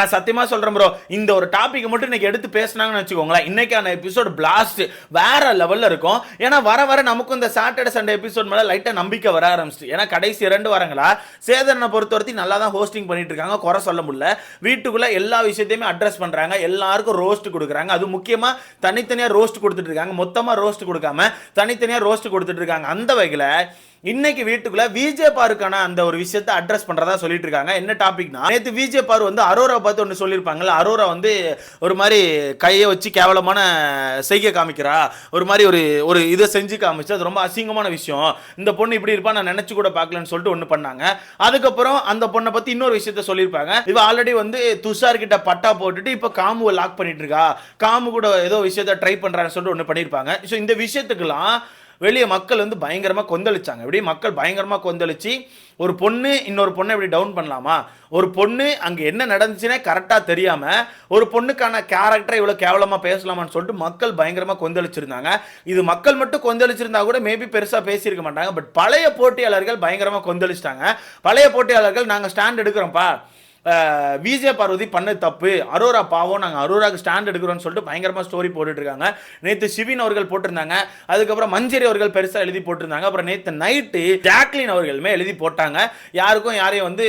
நான் சத்தியமா சொல்றேன் ப்ரோ இந்த ஒரு டாபிக் மட்டும் இன்னைக்கு எடுத்து பேசினாங்கன்னு வச்சுக்கோங்களேன். இன்னைக்கான எபிசோட் பிளாஸ்ட் வேற லெவல்ல இருக்கும். ஏன்னா வர வர நமக்கும் இந்த சாட்டர்டே சண்டே எபிசோட் மேல லைட்டா நம்பிக்கை வர ஆரம்பிச்சிட்டு. ஏன்னா கடைசி இரண்டு வாரங்களா சேதனை பொறுத்த வரைக்கும் நல்லா தான் ஹோஸ்டிங் பண்ணிட்டு இருக்காங்க. குறை சொல்ல முடியல. வீட்டுக்குள்ள எல்லா விஷயத்தையுமே அட்ரஸ் பண்றாங்க. எல்லாருக்கும் ரோஸ்ட் கொடுக்குறாங்க. அது முக்கியமா தனித்தனியா ரோஸ்ட் கொடுத்துட்டு இருக்காங்க. மொத்தமா ரோஸ்ட் கொடுக்காம தனித்தனியா ரோஸ்ட் கொடுத்துட்டு இருக்காங்க. அந்த வகையில் இன்னைக்கு வீட்டுக்குள்ள விஜே பாருக்கான அந்த ஒரு விஷயத்தை அட்ரஸ் பண்றதா சொல்லிட்டு இருக்காங்க என்ன டாபிக்னா நேற்று விஜே பாரு வந்து அரோரா பார்த்து ஒன்று சொல்லியிருப்பாங்கல்ல அரோரா வந்து ஒரு மாதிரி கையை வச்சு கேவலமான செய்கை காமிக்கிறா. ஒரு மாதிரி ஒரு ஒரு இதை செஞ்சு காமிச்சு அது ரொம்ப அசிங்கமான விஷயம். இந்த பொண்ணு இப்படி இருப்பா நான் நினைச்சு கூட பார்க்கலன்னு சொல்லிட்டு ஒன்று பண்ணாங்க. அதுக்கப்புறம் அந்த பொண்ணை பத்தி இன்னொரு விஷயத்த சொல்லியிருப்பாங்க. இவ ஆல்ரெடி வந்து துஷார் கிட்ட பட்டா போட்டுட்டு இப்போ காமுவை லாக் பண்ணிட்டு இருக்கா காமு கூட ஏதோ விஷயத்த ட்ரை பண்றான்னு சொல்லிட்டு ஒன்று பண்ணியிருப்பாங்க. ஸோ இந்த விஷயத்துக்கெல்லாம் வெளியே மக்கள் வந்து பயங்கரமாக கொந்தளிச்சாங்க. இப்படி மக்கள் பயங்கரமாக கொந்தளிச்சு ஒரு பொண்ணு இன்னொரு பொண்ணை இப்படி டவுன் பண்ணலாமா? ஒரு பொண்ணு அங்கே என்ன நடந்துச்சுன்னே கரெக்டாக தெரியாமல் ஒரு பொண்ணுக்கான கேரக்டரை இவ்வளோ கேவலமாக பேசலாமான்னு சொல்லிட்டு மக்கள் பயங்கரமாக கொந்தளிச்சிருந்தாங்க. இது மக்கள் மட்டும் கொந்தளிச்சிருந்தா கூட மேபி பெருசாக பேசியிருக்க மாட்டாங்க. பட் பழைய போட்டியாளர்கள் பயங்கரமாக கொந்தளிச்சிட்டாங்க. பழைய போட்டியாளர்கள் நாங்கள் ஸ்டாண்ட் எடுக்கிறோம்ப்பா. விஜே பார்வதி பண்ண தப்பு அரோரா பாவம் நாங்கள் அரோராக்கு ஸ்டாண்ட் எடுக்கிறோம்னு சொல்லிட்டு பயங்கரமாக ஸ்டோரி போட்டுட்ருக்காங்க. நேற்று சிவின் அவர்கள் போட்டிருந்தாங்க. அதுக்கப்புறம் மஞ்சரி அவர்கள் பெருசாக எழுதி போட்டிருந்தாங்க. அப்புறம் நேற்று நைட்டு ஜாக்லின் அவர்களுமே எழுதி போட்டாங்க. யாருக்கும் யாரையும் வந்து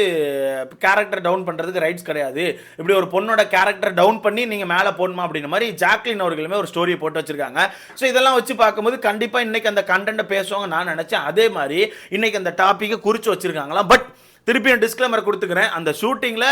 கேரக்டர் டவுன் பண்ணுறதுக்கு ரைட்ஸ் கிடையாது. இப்படி ஒரு பொண்ணோட கேரக்டர் டவுன் பண்ணி நீங்கள் மேலே போடணுமா அப்படின்ற மாதிரி ஜாக்லின் அவர்களுமே ஒரு ஸ்டோரியை போட்டு வச்சிருக்காங்க. ஸோ இதெல்லாம் வச்சு பார்க்கும்போது கண்டிப்பாக இன்னைக்கு அந்த கண்டென்ட்டை பேசுவாங்க நான் நினச்சேன். அதே மாதிரி இன்னைக்கு அந்த டாப்பிக்கை குறித்து வச்சிருக்காங்களா பட் திருப்பி நான் டிஸ்க்ளைமர் கொடுத்துக்கிறேன். அந்த ஷூட்டிங்கில்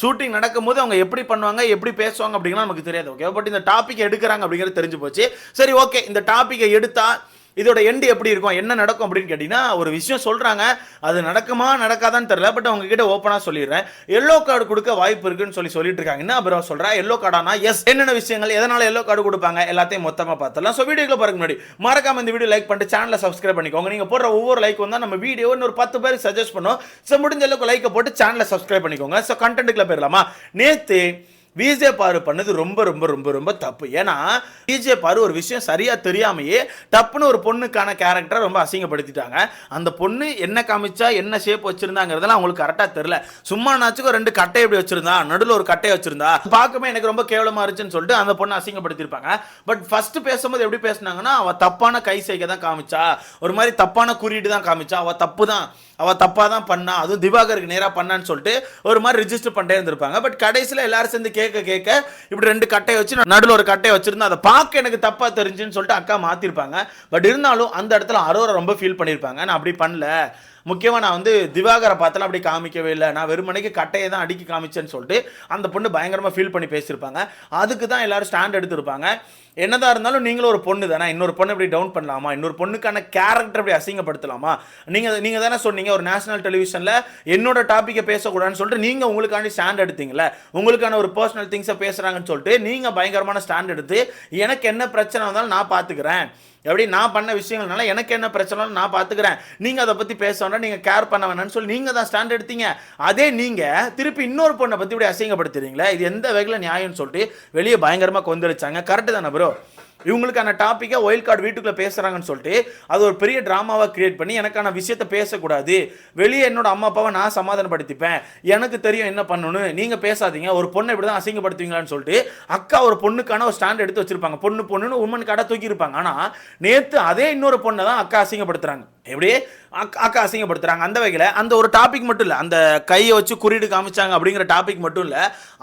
ஷூட்டிங் நடக்கும்போது அவங்க எப்படி பண்ணுவாங்க எப்படி பேசுவாங்க அப்படிங்கிறது நமக்கு தெரியாது ஓகே பட் இந்த டாபிக் எடுக்கிறாங்க அப்படிங்கிறது தெரிஞ்சு போச்சு. சரி ஓகே இந்த டாப்பிக்கை எடுத்தால் இதோட எண்டு எப்படி இருக்கும் என்ன நடக்கும் அப்படின்னு கேட்டிங்கன்னா ஒரு விஷயம் சொல்கிறாங்க அது நடக்குமா நடக்காதான்னு தெரியல பட் அவங்க கிட்ட ஓப்பனாக சொல்லிடுறேன். எல்லோ கார்டு கொடுக்க வாய்ப்பு இருக்குன்னு சொல்லி சொல்லிட்டு இருக்காங்க. என்ன அப்புறம் சொல்கிறேன் எல்லோ கார்டானா எஸ் என்னென்ன விஷயங்கள் எதனால் எல்லோ கார்டு கொடுப்பாங்க எல்லாத்தையும் மொத்தமாக பார்த்துலாம் ஸோ வீடியோக்கு பாருங்க முன்னாடி மறக்காம இந்த வீடியோ லைக் பண்ணிட்டு சேனலை சப்ஸ்கிரைப் பண்ணிக்கோங்க. நீங்கள் போடுற ஒவ்வொரு லைக் வந்தால் நம்ம வீடியோ இன்னொரு பத்து பேர் சஜஸ்ட் பண்ணோம். ஸோ முடிஞ்ச அளவுக்கு லைக்கை போட்டு சேனலை சப்ஸ்கிரைப் பண்ணிக்கோங்க. ஸோ கண்டென்ட்டுக்குள்ள போயிடலாமா? நேற்று விஜே பாரு பண்ணது ரொம்ப ரொம்ப ரொம்ப ரொம்ப தப்பு. ஏன்னா விஜே பாரு ஒரு விஷயம் சரியாக தெரியாமையே தப்புன்னு ஒரு பொண்ணுக்கான கேரக்டரை ரொம்ப அசிங்கப்படுத்திட்டாங்க. அந்த பொண்ணு என்ன காமிச்சா என்ன ஷேப் வச்சிருந்தாங்கிறதெல்லாம் அவங்களுக்கு கரெக்டாக தெரில சும்மா நாச்சுக்கும் ரெண்டு கட்டை எப்படி வச்சிருந்தா நடுவில் ஒரு கட்டை வச்சிருந்தா பார்க்கவே எனக்கு ரொம்ப கேவலமாக இருந்துச்சுன்னு சொல்லிட்டு அந்த பொண்ணை அசிங்கப்படுத்திருப்பாங்க பட் ஃபர்ஸ்ட் பேசும்போது எப்படி பேசினாங்கன்னா அவள் தப்பான கை செய்க தான் காமிச்சா ஒரு மாதிரி தப்பான குறியீடு தான் காமிச்சா அவள் தப்பு தான் அவள் தப்பாக தான் பண்ணா அதுவும் திவாகருக்கு நேராக பண்ணான்னு சொல்லிட்டு ஒரு மாதிரி ரிஜிஸ்டர் பண்ணிட்டே இருந்திருப்பாங்க. பட் கடைசியில் எல்லாரும் சேர்ந்து கேட்க கேட்க இப்படி ரெண்டு கட்டையை வச்சு நடுவில் ஒரு கட்டையை வச்சுருந்தா அதை பார்க்க எனக்கு தப்பாக தெரிஞ்சுன்னு சொல்லிட்டு அக்கா மாற்றிருப்பாங்க பட் இருந்தாலும் அந்த இடத்துல அரோரா ரொம்ப ஃபீல் பண்ணியிருப்பாங்க நான் அப்படி பண்ணல. முக்கியமாக நான் வந்து திவாகரை பார்த்தலாம் அப்படி காமிக்கவே இல்லை. நான் வெறுமனைக்கு கட்டையை தான் அடிக்கி காமிச்சேன்னு சொல்லிட்டு அந்த பொண்ணு பயங்கரமாக ஃபீல் பண்ணி பேசியிருப்பாங்க. அதுக்கு தான் எல்லாரும் ஸ்டாண்ட் எடுத்திருப்பாங்க. என்னதான் இருந்தாலும் நீங்களும் ஒரு பொண்ணு தானே. இன்னொரு பொண்ணு இப்படி டவுன் பண்ணலாமா? இன்னொரு பொண்ணுக்கான கேரக்டர் இப்படி அசிங்கப்படுத்தலாமா? நீங்கள் நீங்கள் தானே சொன்னீங்க ஒரு நேஷனல் டெலிவிஷனில் என்னோட டாப்பிக்கை பேசக்கூடாதுன்னு சொல்லிட்டு நீங்கள் உங்களுக்காண்டி ஸ்டாண்ட் எடுத்தீங்களே உங்களுக்கான ஒரு பர்சனல் திங்ஸை பேசுகிறாங்கன்னு சொல்லிட்டு நீங்கள் பயங்கரமான ஸ்டாண்ட் எடுத்து எனக்கு என்ன பிரச்சனை வந்தாலும் நான் பார்த்துக்கிறேன். எப்படி நான் பண்ண விஷயங்கள்னால எனக்கு என்ன பிரச்சனை நான் பார்த்துக்கிறேன் நீங்கள் அதை பற்றி பேச வேண்டாம் நீங்கள் கேர் பண்ண வேணாம்னு சொல்லி நீங்கள் தான் ஸ்டாண்ட் எடுத்தீங்க. அதே நீங்கள் திருப்பி இன்னொரு பொண்ணை பற்றி இப்படி அசிங்கப்படுத்துறீங்களே இது எந்த வகையில் நியாயம்னு சொல்லிட்டு வெளியே பயங்கரமாக கொந்தளிச்சாங்க. கரெக்டு தானே ப்ரோ இவங்களுக்கான டாப்பிக்கை ஒயில் கார்டு வீட்டுக்குள்ளே பேசுகிறாங்கன்னு சொல்லிட்டு அது ஒரு பெரிய ட்ராமாவாக கிரியேட் பண்ணி எனக்கான விஷயத்த பேசக்கூடாது. வெளியே என்னோட அம்மா அப்பாவை நான் சமாதானப்படுத்திப்பேன். எனக்கு தெரியும் என்ன பண்ணணும் நீங்கள் பேசாதீங்க. ஒரு பொண்ணை இப்படி தான் அசிங்கப்படுத்துவீங்களான்னு சொல்லிட்டு அக்கா ஒரு பொண்ணுக்கான ஒரு ஸ்டாண்ட் எடுத்து வச்சிருப்பாங்க. பொண்ணு பொண்ணுன்னு உமன் கடை தூக்கியிருப்பாங்க. ஆனால் நேற்று அதே இன்னொரு பொண்ணை தான் அக்கா அசிங்கப்படுத்துகிறாங்க எப்படி? அக்கா அக்கா அசிங்கப்படுத்துறாங்க. அந்த வகையில் அந்த ஒரு டாபிக் மட்டும் இல்லை அந்த கையை வச்சு குறியீடு காமிச்சாங்க அப்படிங்கிற டாபிக் மட்டும் இல்லை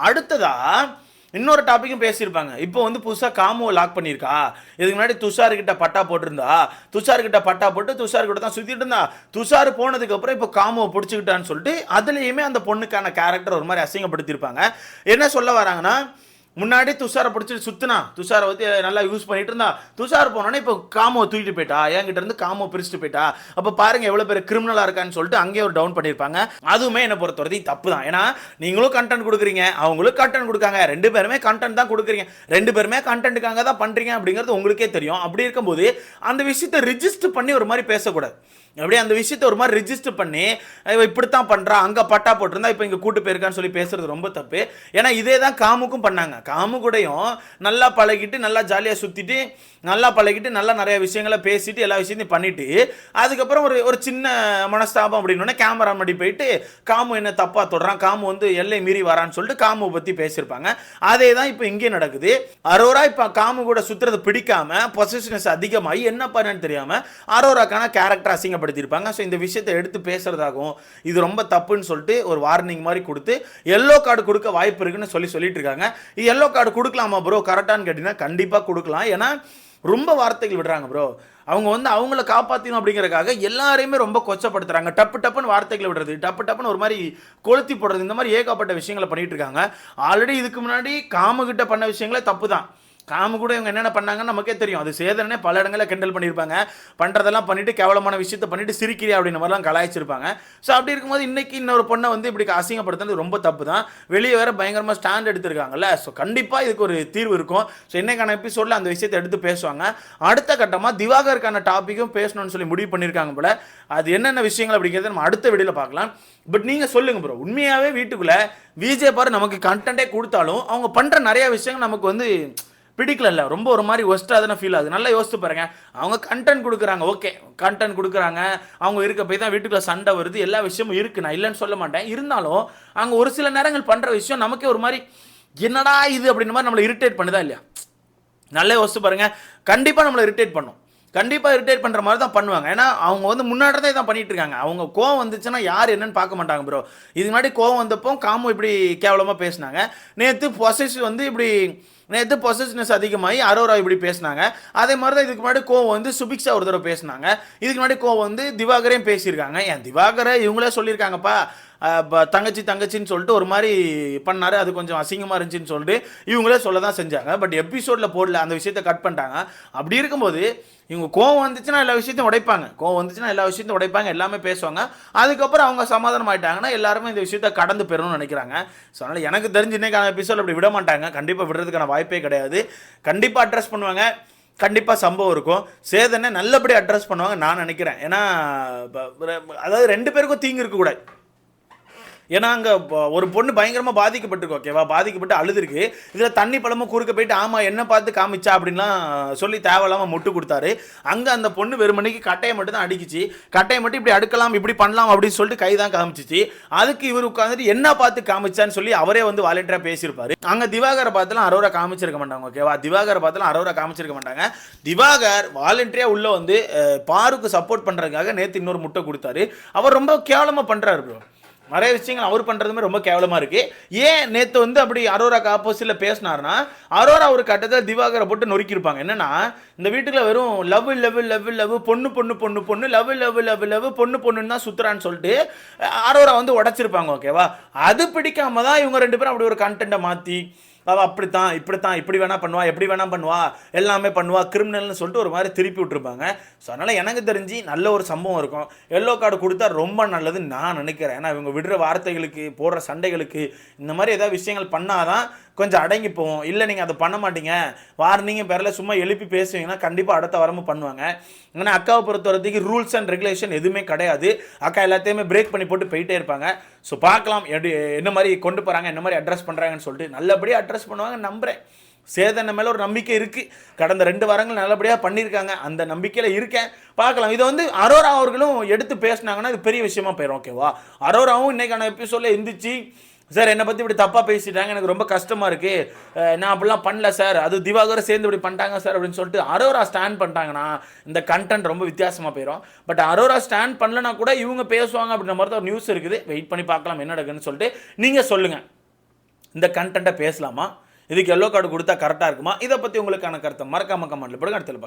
அடுத்ததாக இன்னொரு டாப்பிக்கும் பேசியிருப்பாங்க. இப்போ வந்து புதுசாக காமுவை லாக் பண்ணியிருக்கா? இதுக்கு முன்னாடி துஷாருக்கிட்ட பட்டா போட்டிருந்தா? துஷாருக்கிட்ட பட்டா போட்டு துஷாருக்கிட்ட தான் சுற்றிட்டு இருந்தா? துஷார் போனதுக்கப்புறம் இப்போ காமுவை பிடிச்சிக்கிட்டான்னு சொல்லிட்டு அதுலேயுமே அந்த பொண்ணுக்கான கேரக்டர் ஒரு மாதிரி அசிங்கப்படுத்தியிருப்பாங்க. என்ன சொல்ல வராங்கன்னா முன்னாடி துஷாரை பிடிச்சிட்டு சுற்றினா துஷாரை வந்து நல்லா யூஸ் பண்ணிட்டு இருந்தா துஷார் போனோன்னே இப்போ காமோ தூக்கிட்டு போயிட்டா என்கிட்ட இருந்து காமோ பிரிச்சுட்டு போயிட்டா. அப்போ பாருங்க எவ்வளோ பேர் கிரிமினலாக இருக்கான்னு சொல்லிட்டு அங்கேயே ஒரு டவுன் பண்ணியிருப்பாங்க. அதுவுமே என்னை பொறுத்த வரைக்கும் தப்பு தான். ஏன்னா நீங்களும் கண்டென்ட் கொடுக்குறீங்க அவங்களும் கண்டென்ட் கொடுக்காங்க. ரெண்டு பேருமே கண்டென்ட் தான் கொடுக்குறீங்க. ரெண்டு பேருமே கண்டென்ட்டுக்காக தான் பண்ணுறீங்க அப்படிங்கிறது உங்களுக்கே தெரியும். அப்படி இருக்கும்போது அந்த விஷயத்தை ரிஜிஸ்டர் பண்ணி ஒரு மாதிரி பேசக்கூடாது. அப்படியே அந்த விஷயத்தை ஒரு மாதிரி ரிஜிஸ்டர் பண்ணி இப்படி இப்படித்தான் பண்ணுறா அங்கே பட்டா போட்டிருந்தா இப்போ இங்கே கூட்டு போயிருக்கான்னு சொல்லி பேசுறது ரொம்ப தப்பு. ஏன்னா இதே தான் காமுக்கும் பண்ணாங்க. காமு கூடயும் நல்லா பழகிட்டு நல்லா ஜாலியாக சுற்றிட்டு நல்லா பழகிட்டு நல்லா நிறைய விஷயங்களை பேசிட்டு எல்லா விஷயத்தையும் பண்ணிட்டு அதுக்கப்புறம் ஒரு ஒரு சின்ன மனஸ்தாபம் அப்படின்னு கேமரா முன்னாடி போயிட்டு காமு என்ன தப்பாக தொடுறான் காமு வந்து எல்லை மீறி வரான்னு சொல்லிட்டு காமுவை பற்றி பேசியிருப்பாங்க. அதே தான் இப்போ இங்கே நடக்குது. அரோரா இப்போ காமு கூட சுற்றுறது பிடிக்காம பொசிஷனஸ் அதிகமாகி என்ன பண்ணு தெரியாம அரோராக்கான கேரக்டர் அசிங்கப்படுத்தியிருப்பாங்க. ஸோ இந்த விஷயத்தை எடுத்து பேசுறதாகவும் இது ரொம்ப தப்புன்னு சொல்லிட்டு ஒரு வார்னிங் மாதிரி கொடுத்து எல்லோ கார்டு கொடுக்க வாய்ப்பு இருக்குன்னு சொல்லி சொல்லிட்டு இருக்காங்க. இது எல்லோ கார்டு கொடுக்கலாமா ப்ரோ கரெக்டான்னு கேட்டிங்கன்னா கண்டிப்பாக கொடுக்கலாம். ஏன்னா ரொம்ப வார்த்தைகள் விடுறாங்க ப்ரோ அவங்க வந்து அவங்கள காப்பாற்றணும் அப்படிங்கிறக்காக எல்லாரையுமே ரொம்ப கொச்சப்படுத்துறாங்க. டப்பு டப்புன்னு வார்த்தைகளை விடுறது டப்பு டப்புன்னு ஒரு மாதிரி கொளுத்தி போடுறது இந்த மாதிரி ஏகப்பட்ட விஷயங்களை பண்ணிகிட்டு இருக்காங்க. ஆல்ரெடி இதுக்கு முன்னாடி காமுகிட்ட பண்ண விஷயங்களே தப்பு தான் காம கூட இவங்க என்னென்ன பண்ணாங்கன்னு நமக்கே தெரியும். அது சேதனே பல இடங்களில் கிண்டல் பண்ணியிருப்பாங்க. பண்ணுறதெல்லாம் பண்ணிட்டு கேவலமான விஷயத்தை பண்ணிட்டு சிரிக்கிறியா அப்படின்ற மாதிரிலாம் கலாய்ச்சிருப்பாங்க. ஸோ அப்படி இருக்கும்போது இன்றைக்கி இன்னொரு பொண்ணை வந்து இப்படி அசிங்கப்படுத்துறது ரொம்ப தப்பு தான் வெளியே வேற பயங்கரமாக ஸ்டாண்ட் எடுத்திருக்காங்கல்ல. ஸோ கண்டிப்பாக இதுக்கு ஒரு தீர்வு இருக்கும். ஸோ இன்னைக்கான எபிசோடில் அந்த விஷயத்தை எடுத்து பேசுவாங்க. அடுத்த கட்டமாக திவாகருக்கான டாப்பிக்கும் பேசணும்னு சொல்லி முடிவு பண்ணியிருக்காங்க போல. அது என்னென்ன விஷயங்கள் அப்படிங்கிறத நம்ம அடுத்த வீடியோவில் பார்க்கலாம். பட் நீங்கள் சொல்லுங்கள் ப்ரோ உண்மையாகவே வீட்டுக்குள்ளே விஜய் பாரு நமக்கு கண்டென்ட்டே கொடுத்தாலும் அவங்க பண்ணுற நிறைய விஷயங்கள் நமக்கு வந்து பிடிக்கல ரொம்ப ஒரு மாதிரி ஒஸ்ட்டாக தானே ஃபீல் ஆகுது. நல்லா யோசித்து பாருங்க. அவங்க கண்டென்ட் கொடுக்குறாங்க. ஓகே கண்டென்ட் கொடுக்குறாங்க. அவங்க இருக்க போய் தான் வீட்டுக்குள்ள சண்டை வருது. எல்லா விஷயமும் இருக்குது நான் இல்லைன்னு சொல்ல மாட்டேன். இருந்தாலும் அங்கே ஒரு சில நேரங்கள் பண்ணுற விஷயம் நமக்கே ஒரு மாதிரி என்னடா இது அப்படின்ற மாதிரி நம்மளை இரிட்டேட் பண்ணுதா இல்லையா? நல்லா யோசித்து பாருங்க. கண்டிப்பாக நம்மளை இரிட்டேட் பண்ணும். கண்டிப்பாக இரிட்டேட் பண்ணுற மாதிரி தான் பண்ணுவாங்க. ஏன்னா அவங்க வந்து முன்னாடி தான் பண்ணிட்டு இருக்காங்க. அவங்க கோவம் வந்துச்சுன்னா யார் என்னன்னு பார்க்க மாட்டாங்க ப்ரோ இதுக்கு முன்னாடி கோவம் வந்தப்போ காமு இப்படி கேவலமாக பேசினாங்க. நேற்று பொசஸ் வந்து இப்படி நேற்று பொசஸ்னஸ் அதிகமாகி அரோரா இப்படி பேசினாங்க. அதே மாதிரி தான் இதுக்கு முன்னாடி கோவம் வந்து சுபிக்ஷா ஒரு தடவை பேசினாங்க. இதுக்கு முன்னாடி கோவம் வந்து திவாகரையும் பேசியிருக்காங்க. ஏன் திவாகரை இவங்களே சொல்லியிருக்காங்கப்பா. தங்கச்சி தங்கச்சின்னு சொல்லிட்டு ஒரு மாதிரி பண்ணார். அது கொஞ்சம் அசிங்கமாக இருந்துச்சுன்னு சொல்லிட்டு இவங்களே சொல்ல தான் செஞ்சாங்க பட் எபிசோடில் போடல. அந்த விஷயத்தை கட் பண்ணிட்டாங்க. அப்படி இருக்கும்போது இவங்க கோவம் வந்துச்சுன்னா எல்லா விஷயத்தையும் உடைப்பாங்க. கோவம் வந்துச்சுன்னா எல்லா விஷயத்தையும் உடைப்பாங்க. எல்லாமே பேசுவாங்க. அதுக்கப்புறம் அவங்க சமாதானம் ஆயிட்டாங்கன்னா எல்லாருமே இந்த விஷயத்தை கடந்து பெறணும்னு நினைக்கிறாங்க. ஸோ அதனால் எனக்கு தெரிஞ்சு இன்னைக்கான எபிசோட் அப்படி விட மாட்டாங்க. கண்டிப்பாக விடுறதுக்கான வாய்ப்பே கிடையாது. கண்டிப்பாக அட்ரஸ் பண்ணுவாங்க. கண்டிப்பாக சம்பவம் இருக்கும். சேதனை நல்லபடியாக அட்ரஸ் பண்ணுவாங்க நான் நினைக்கிறேன். ஏன்னா ப- அதாவது ரெண்டு பேருக்கும் தீங்கு இருக்கக்கூடாது. ஏன்னா அங்கே ஒரு பொண்ணு பயங்கரமாக பாதிக்கப்பட்டிருக்கு ஓகேவா பாதிக்கப்பட்டு அழுதுருக்கு. இதில் தண்ணி பழமும் குறுக்க போயிட்டு ஆமாம் என்ன பார்த்து காமிச்சா அப்படின்லாம் சொல்லி தேவையில்லாமல் முட்டு கொடுத்தாரு. அங்கே அந்த பொண்ணு வெறுமணிக்கு கட்டையை மட்டும் தான் அடிக்குச்சு. கட்டையை மட்டும் இப்படி அடுக்கலாம் இப்படி பண்ணலாம் அப்படின்னு சொல்லிட்டு கை தான் காமிச்சிச்சு. அதுக்கு இவர் உட்காந்துட்டு என்ன பார்த்து காமிச்சான்னு சொல்லி அவரே வந்து வாலண்டியராக பேசியிருப்பாரு. அங்கே திவாகரை பார்த்துலாம் அரோரா காமிச்சிருக்க மாட்டாங்க ஓகேவா திவாகரை பார்த்துலாம் அரோரா காமிச்சிருக்க மாட்டாங்க. திவாகர் வாலண்டியாக உள்ளே வந்து பாருக்கு சப்போர்ட் பண்ணுறதுக்காக நேற்று இன்னொரு முட்டை கொடுத்தாரு. அவர் ரொம்ப கேவலமாக பண்ணுறாரு ப்ரோ நிறைய விஷயங்கள் அவர் பண்ணுறதுமே ரொம்ப கேவலமாக இருக்குது ஏன் நேற்று வந்து அப்படி அரோராக்கு ஆப்போசிட்டில் பேசினாருன்னா அரோரா ஒரு கட்டத்தில் திவாகரை போட்டு நொறுக்கியிருப்பாங்க. என்னென்னா இந்த வீட்டுக்குள்ள வெறும் லவ் லவ் லவ் லவ் பொண்ணு பொண்ணு பொண்ணு பொண்ணு லவ் லவ் லவ் லவ் பொண்ணு பொண்ணுன்னு தான் சுற்றுறான்னு சொல்லிட்டு அரோரா வந்து உடைச்சிருப்பாங்க ஓகேவா அது பிடிக்காம தான் இவங்க ரெண்டு பேரும் அப்படி ஒரு கண்டென்ட்டை மாற்றி அவள் அப்படித்தான் இப்படித்தான் இப்படி வேணால் பண்ணுவா எப்படி வேணால் பண்ணுவா எல்லாமே பண்ணுவா கிரிமினல்னு சொல்லிட்டு ஒரு மாதிரி திருப்பி விட்டுருப்பாங்க. ஸோ அதனால் எனக்கு தெரிஞ்சு நல்ல ஒரு சம்பவம் இருக்கும். எல்லோ கார்டு கொடுத்தா ரொம்ப நல்லதுன்னு நான் நினைக்கிறேன். ஏன்னா இவங்க விடுற வார்த்தைகளுக்கு போடுற சண்டைகளுக்கு இந்த மாதிரி ஏதாவது விஷயங்கள் பண்ணாதான் கொஞ்சம் அடங்கி போவோம். இல்லை நீங்கள் அதை பண்ண மாட்டீங்க. வார்னிங்க பேரில் சும்மா எழுப்பி பேசுவீங்கன்னா கண்டிப்பாக அடுத்த வாரமும் பண்ணுவாங்க. ஏன்னா அக்காவை பொறுத்த வரைக்கும் ரூல்ஸ் அண்ட் ரெகுலேஷன் எதுவுமே கிடையாது. அக்கா எல்லாத்தையுமே பிரேக் பண்ணி போட்டு போயிட்டே இருப்பாங்க. ஸோ பார்க்கலாம். எப்படி என்ன மாதிரி கொண்டு போகிறாங்க என்ன மாதிரி அட்ரஸ் பண்ணுறாங்கன்னு சொல்லிட்டு நல்லபடியாக அட்ரஸ் பண்ணுவாங்க நம்புகிறேன் சேதன மேலே ஒரு நம்பிக்கை இருக்குது கடந்த ரெண்டு வாரங்கள் நல்லபடியாக பண்ணியிருக்காங்க. அந்த நம்பிக்கையில் இருக்கேன். பார்க்கலாம். இதை வந்து அரோரா அவர்களும் எடுத்து பேசினாங்கன்னா இது பெரிய விஷயமா போயிடும் ஓகேவா அரோராவும் இன்றைக்கான எபிசோடில் எந்திரிச்சு சார் என்னை பற்றி இப்படி தப்பாக பேசிட்டாங்க. எனக்கு ரொம்ப கஷ்டமாக இருக்குது நான் அப்படிலாம் பண்ணல சார். அது திவாகர் சேர்ந்து இப்படி பண்ணிட்டாங்க சார் அப்படின்னு சொல்லிட்டு அரோரா ஸ்டாண்ட் பண்ணிட்டாங்கன்னா இந்த கண்டென்ட் ரொம்ப வித்தியாசமாக போயிடும் பட் அரோரா ஸ்டாண்ட் பண்ணலனா கூட இவங்க பேசுவாங்க அப்படின்ற மாதிரி ஒரு நியூஸ் இருக்குது. வெயிட் பண்ணி பார்க்கலாம் என்ன நடக்குன்னு சொல்லிட்டு நீங்கள் சொல்லுங்கள் இந்த கண்டென்ட்டை பேசலாமா? இதுக்கு எல்லோ கார்டு கொடுத்தா கரெக்டாக இருக்குமா? இதை பற்றி உங்களுக்கான கருத்தை மறக்காம கமெண்ட்ல போடுங்க. அடுத்த